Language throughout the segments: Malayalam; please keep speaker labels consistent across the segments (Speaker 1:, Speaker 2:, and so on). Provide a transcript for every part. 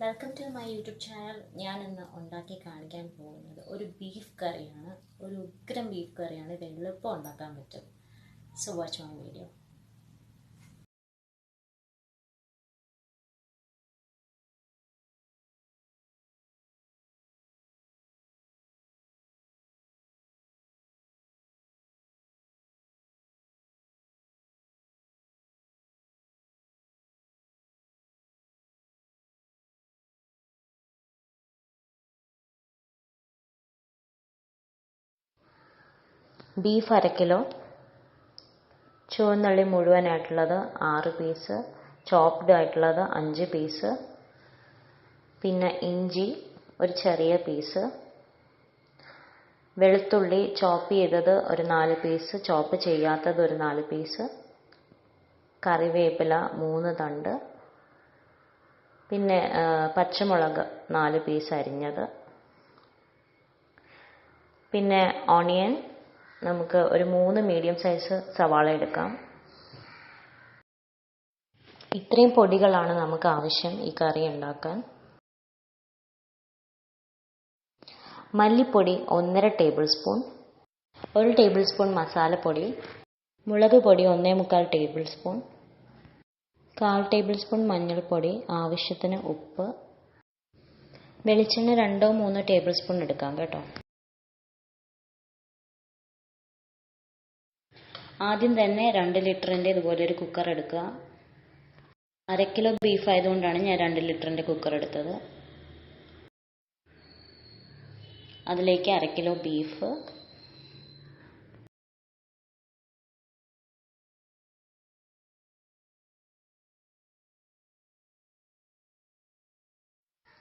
Speaker 1: Welcome to my YouTube channel ഞാൻ ഇന്ന് ഉണ്ടാക്കി കാണിക്കാൻ പോകുന്നത് ഒരു ബീഫ് കറിയാണ് ഒരു ഉഗ്രം ബീഫ് കറിയാണ് ഇത് എളുപ്പം ഉണ്ടാക്കാൻ പറ്റും. So watch my video beef അര കിലോ. ചുവന്നുള്ളി മുഴുവനായിട്ടുള്ളത് ആറ് പീസ് ചോപ്ഡ് ആയിട്ടുള്ളത് അഞ്ച് പീസ് പിന്നെ ഇഞ്ചി ഒരു ചെറിയ പീസ് വെളുത്തുള്ളി ചോപ്പ് ചെയ്തത് ഒരു നാല് പീസ് ചോപ്പ് ചെയ്യാത്തത് ഒരു നാല് പീസ് കറിവേപ്പില മൂന്ന് തണ്ട്. പിന്നെ പച്ചമുളക് നാല് പീസ് അരിഞ്ഞത്. പിന്നെ ഓണിയൻ നമുക്ക് ഒരു മൂന്ന് മീഡിയം സൈസ് സവാള എടുക്കാം. ഇത്രയും പൊടികളാണ് നമുക്ക് ആവശ്യം ഈ കറി ഉണ്ടാക്കാൻ. മല്ലിപ്പൊടി ഒന്നര ടേബിൾ സ്പൂൺ ഒരു ടേബിൾ സ്പൂൺ മസാലപ്പൊടി മുളക് പൊടി ഒന്നേ മുക്കാൽ ടേബിൾ സ്പൂൺ കാൽ ടേബിൾ സ്പൂൺ മഞ്ഞൾപ്പൊടി ആവശ്യത്തിന് ഉപ്പ് വെളിച്ചെണ്ണ രണ്ടോ മൂന്നോ ടേബിൾ സ്പൂൺ എടുക്കാം കേട്ടോ. ആദ്യം തന്നെ രണ്ട് ലിറ്ററിന്റെ ഇതുപോലെ ഒരു കുക്കർ എടുക്കുക. അര കിലോ ബീഫ് ആയതുകൊണ്ടാണ് ഞാൻ രണ്ട് ലിറ്ററിന്റെ കുക്കർ എടുത്തത്. അതിലേക്ക് അര കിലോ ബീഫ്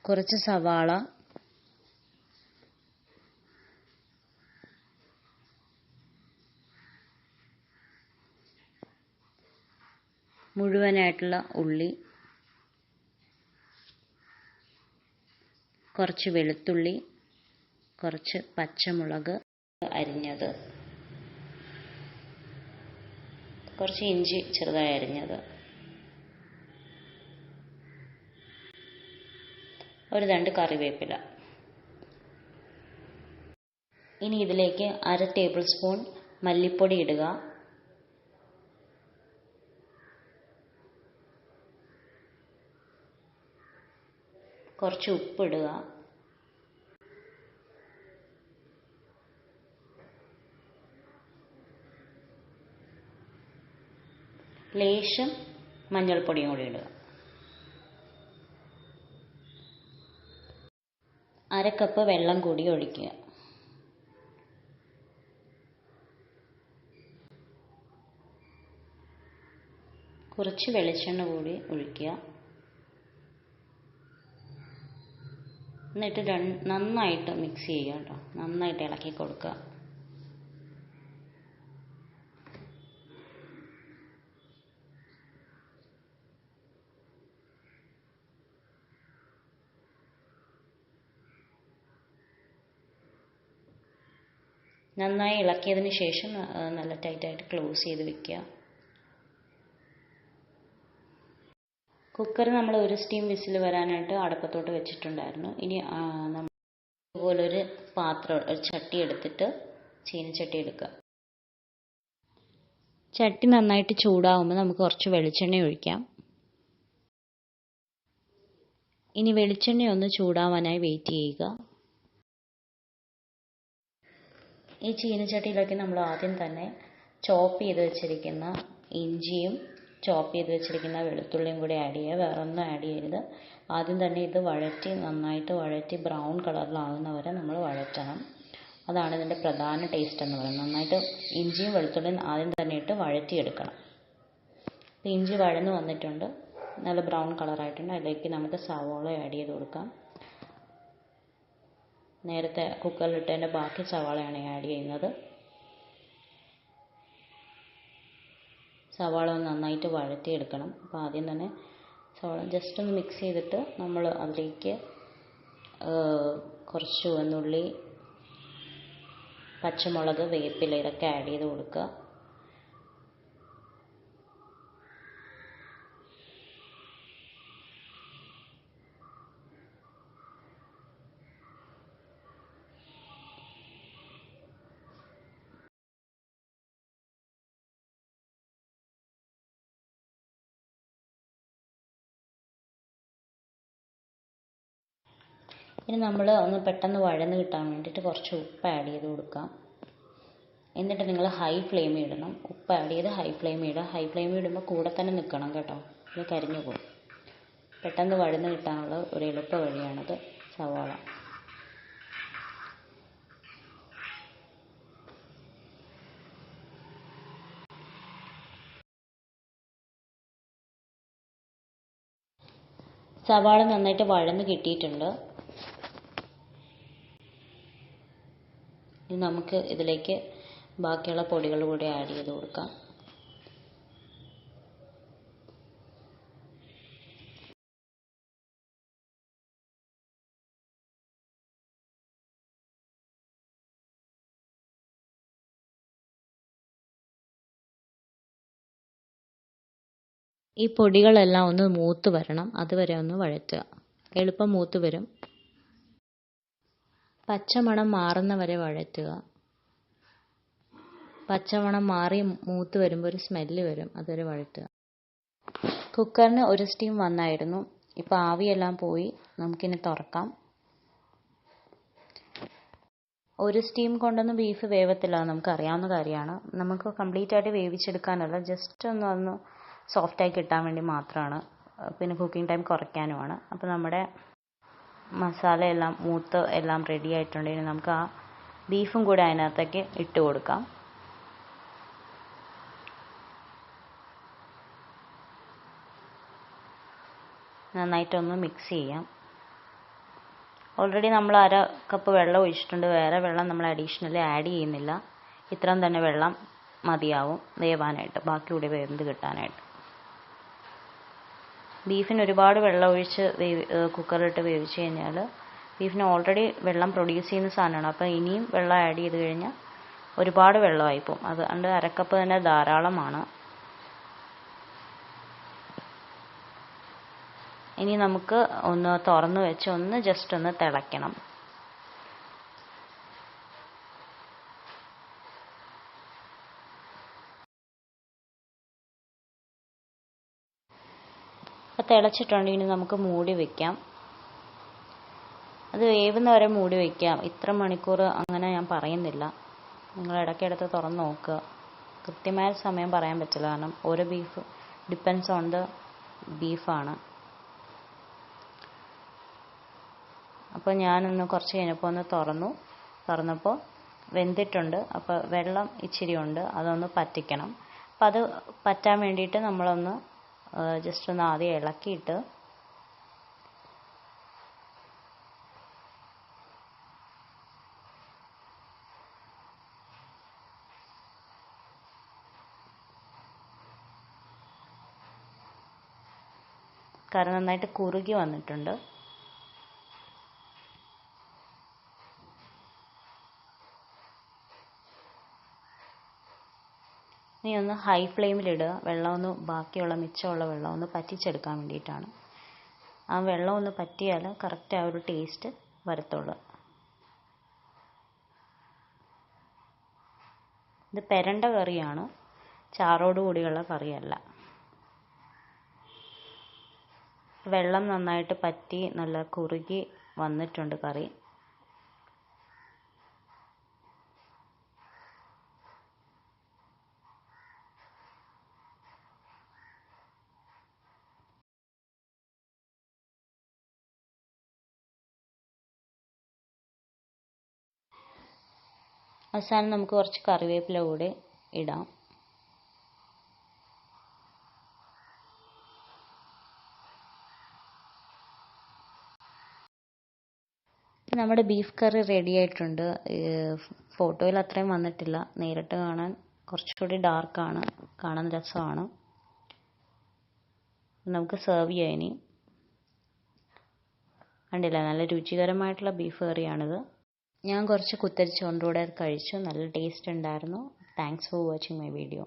Speaker 1: കുറച്ച് സവാള. മുഴുവനായിട്ടുള്ള ഉള്ളി കുറച്ച് വെളുത്തുള്ളി കുറച്ച് പച്ചമുളക് അരിഞ്ഞത് കുറച്ച് ഇഞ്ചി ചെറുതായി അരിഞ്ഞത് ഒരു രണ്ട് കറിവേപ്പില. ഇനി ഇതിലേക്ക് അര ടേബിൾ സ്പൂൺ മല്ലിപ്പൊടി ഇടുക. കുറച്ച് ഉപ്പിടുക. ലേശം മഞ്ഞൾപ്പൊടിയും കൂടി ഇടുക. അരക്കപ്പ് കപ്പ് വെള്ളം കൂടി ഒഴിക്കുക. കുറച്ച് വെളിച്ചെണ്ണ കൂടി ഒഴിക്കുക. എന്നിട്ട് നന്നായിട്ട് മിക്സ് ചെയ്യുക കേട്ടോ. നന്നായിട്ട് ഇളക്കി കൊടുക്കുക. നന്നായി ഇളക്കിയതിന് ശേഷം നല്ല ടൈറ്റായിട്ട് ക്ലോസ് ചെയ്ത് വെക്കുക. കുക്കർ നമ്മൾ ഒരു സ്റ്റീം വിസിൽ വരാനായിട്ട് അടപ്പത്തോട്ട് വെച്ചിട്ടുണ്ടായിരുന്നു. ഇനി നമ്മൾ ഇതുപോലൊരു പാത്രം ഒരു ചട്ടി എടുത്തിട്ട് ചീനച്ചട്ടി എടുക്കുക. ചട്ടി നന്നായിട്ട് ചൂടാവുമ്പോൾ നമുക്ക് കുറച്ച് വെളിച്ചെണ്ണ ഒഴിക്കാം. ഇനി വെളിച്ചെണ്ണ ഒന്ന് ചൂടാവാനായി വെയിറ്റ് ചെയ്യുക. ഈ ചീനച്ചട്ടിയിലേക്ക് നമ്മൾ ആദ്യം തന്നെ ചോപ്പ് ചെയ്ത് വെച്ചിരിക്കുന്ന ഇഞ്ചിയും ചോപ്പ് ചെയ്ത് വെച്ചിരിക്കുന്ന വെളുത്തുള്ളിയും കൂടി ആഡ് ചെയ്യുക. വേറെ ഒന്നും ആഡ് ചെയ്യരുത്. ആദ്യം തന്നെ ഇത് വഴറ്റി നന്നായിട്ട് വഴറ്റി ബ്രൗൺ കളറിലാകുന്ന വരെ നമ്മൾ വഴറ്റണം. അതാണ് ഇതിന്റെ പ്രധാന ടേസ്റ്റ് എന്ന് പറയുന്നത്. നന്നായിട്ട് ഇഞ്ചിയും വെളുത്തുള്ളിയും ആദ്യം തന്നെ ഇട്ട് വഴറ്റിയെടുക്കണം. അപ്പോൾ ഇഞ്ചി വഴന്ന് വന്നിട്ടുണ്ട്. നല്ല ബ്രൗൺ കളറായിട്ടുണ്ട് അതിലേക്ക് നമുക്ക് സവാള ആഡ് ചെയ്ത് കൊടുക്കാം. നേരത്തെ കുക്കറിലിട്ടതിന്റെ ബാക്കി സവാളയാണ് ആഡ് ചെയ്യുന്നത്. സവാള നന്നായിട്ട് വഴറ്റിയെടുക്കണം. അപ്പോൾ ആദ്യം തന്നെ സവാള ജസ്റ്റ് ഒന്ന് മിക്സ് ചെയ്തിട്ട് നമ്മൾ അതിലേക്ക് കുറച്ച് ചുവന്നുള്ളി പച്ചമുളക് വേപ്പില ഇതൊക്കെ ആഡ് ചെയ്ത് കൊടുക്കുക. ഇനി നമ്മൾ ഒന്ന് പെട്ടെന്ന് വഴന്ന് കിട്ടാൻ വേണ്ടിയിട്ട് കുറച്ച് ഉപ്പ് ആഡ് ചെയ്ത് കൊടുക്കാം. എന്നിട്ട് നിങ്ങൾ ഹൈ ഫ്ലെയിം ഇടണം. ഉപ്പ് ആഡ് ചെയ്ത് ഹൈ ഫ്ലെയിം ഇടുക. ഹൈ ഫ്ലെയിം ഇടുമ്പോൾ കൂടെ തന്നെ നിൽക്കണം കേട്ടോ. ഇത് കരിഞ്ഞു പോകും. പെട്ടെന്ന് വഴന്ന് കിട്ടാനുള്ള ഒരു എളുപ്പ വഴിയാണത് സവാള. സവാള നന്നായിട്ട് വഴന്ന് കിട്ടിയിട്ടുണ്ട്. ഇനി നമുക്ക് ഇതിലേക്ക് ബാക്കിയുള്ള പൊടികൾ കൂടി ആഡ് ചെയ്ത് കൊടുക്കാം. ഈ പൊടികളെല്ലാം ഒന്ന് മൂത്ത് വരണം. അതുവരെ ഒന്ന് വഴറ്റുക. എളുപ്പം മൂത്ത് വരും. പച്ചമണം മാറുന്ന വരെ വഴറ്റുക. പച്ചമണം മാറി മൂത്ത് വരുമ്പോൾ ഒരു സ്മെല്ല് വരും അതുവരെ വഴറ്റുക. കുക്കറിന് ഒരു സ്റ്റീം വന്നായിരുന്നു. ഇപ്പോൾ ആവിയെല്ലാം പോയി നമുക്കിനി തുറക്കാം. ഒരു സ്റ്റീം കൊണ്ടൊന്നും ബീഫ് വേവത്തില്ല നമുക്ക് അറിയാവുന്ന കാര്യമാണ്. നമുക്ക് കംപ്ലീറ്റ് ആയിട്ട് വേവിച്ചെടുക്കാനല്ല ജസ്റ്റ് ഒന്ന് ഒന്ന് സോഫ്റ്റായി കിട്ടാൻ വേണ്ടി മാത്രമാണ്. പിന്നെ കുക്കിംഗ് ടൈം കുറയ്ക്കാനുമാണ്. അപ്പോൾ നമ്മുടെ മസാല എല്ലാം മൂത്ത് എല്ലാം റെഡി ഇനി നമുക്ക് ആ ബീഫും കൂടെ അതിനകത്തേക്ക് ഇട്ട് കൊടുക്കാം. നന്നായിട്ടൊന്ന് മിക്സ് ചെയ്യാം. ഓൾറെഡി നമ്മൾ അര കപ്പ് വെള്ളം ഒഴിച്ചിട്ടുണ്ട്. വേറെ വെള്ളം നമ്മൾ അഡീഷണലി ആഡ് ചെയ്യുന്നില്ല. ഇത്രയും തന്നെ വെള്ളം മതിയാവും വേവാനായിട്ട്. ബാക്കി കൂടി വെന്ത് കിട്ടാനായിട്ട്. ബീഫിന് ഒരുപാട് വെള്ളം ഒഴിച്ച് വേവി കുക്കറിലിട്ട് വേവിച്ച് കഴിഞ്ഞാൽ ബീഫിന് ഓൾറെഡി വെള്ളം പ്രൊഡ്യൂസ് ചെയ്യുന്ന സാധനമാണ്. അപ്പോൾ ഇനിയും വെള്ളം ആഡ് ചെയ്ത് കഴിഞ്ഞാൽ ഒരുപാട് വെള്ളമായി പോകും. അതുകൊണ്ട് അരക്കപ്പ് തന്നെ ധാരാളമാണ്. ഇനി നമുക്ക് ഒന്ന് തുറന്ന് വെച്ച് ഒന്ന് ജസ്റ്റ് ഒന്ന് തിളയ്ക്കണം. അപ്പോൾ ഇനി നമുക്ക് മൂടി വെക്കാം. അത് വേവുന്ന വരെ മൂടി വെക്കാം. ഇത്ര മണിക്കൂർ അങ്ങനെ ഞാൻ പറയുന്നില്ല. നിങ്ങൾ ഇടയ്ക്കിടത്ത് തുറന്ന് നോക്കുക. കൃത്യമായ സമയം പറയാൻ പറ്റില്ല. കാരണം ഓരോ ബീഫ് ഡിപ്പെൻസ് ഓൺ ദ ബീഫാണ് അപ്പോൾ ഞാനൊന്ന് കുറച്ച് കഴിഞ്ഞപ്പോൾ ഒന്ന് തുറന്നു. തുറന്നപ്പോൾ വെന്തിട്ടുണ്ട്. അപ്പോൾ വെള്ളം ഇച്ചിരി ഉണ്ട്. അതൊന്ന് പറ്റിക്കണം. അപ്പം അത് പറ്റാൻ വേണ്ടിയിട്ട് നമ്മളൊന്ന് ജസ്റ്റ് ഒന്ന് ആദ്യം ഇളക്കിയിട്ട് കറി നന്നായിട്ട് കുറുകി വന്നിട്ടുണ്ട്. ഒന്ന് ഹൈ ഫ്ലെയിമിലിടുക വെള്ളം ഒന്ന് ബാക്കിയുള്ള മിച്ചമുള്ള വെള്ളം ഒന്ന് പറ്റിച്ചെടുക്കാൻ വേണ്ടിയിട്ടാണ്. ആ വെള്ളം ഒന്ന് പറ്റിയാൽ കറക്റ്റ് ആ ഒരു ടേസ്റ്റ് വരത്തുള്ളൂ. ഇത് പെരണ്ട കറിയാണ്. ചാറോട് കൂടിയുള്ള കറിയല്ല. വെള്ളം നന്നായിട്ട് പറ്റി നല്ല കുറുകി വന്നിട്ടുണ്ട് കറി. അവസാനം നമുക്ക് കുറച്ച് കറിവേപ്പില കൂടെ ഇടാം. നമ്മുടെ ബീഫ് കറി റെഡി ആയിട്ടുണ്ട്. ഫോട്ടോയിൽ അത്രയും വന്നിട്ടില്ല. നേരിട്ട് കാണാൻ കുറച്ചുകൂടി ഡാർക്കാണ് കാണാൻ രസമാണ്. നമുക്ക് സെർവ് ചെയ്യാം കണ്ടില്ല? നല്ല രുചികരമായിട്ടുള്ള ബീഫ് കറിയാണിത്. ഞാൻ കുറച്ച് കുത്തരിച്ചോറിന്റെ കൂടെ കഴിച്ചു. നല്ല ടേസ്റ്റ് ഉണ്ടായിരുന്നു. Thanks for watching my video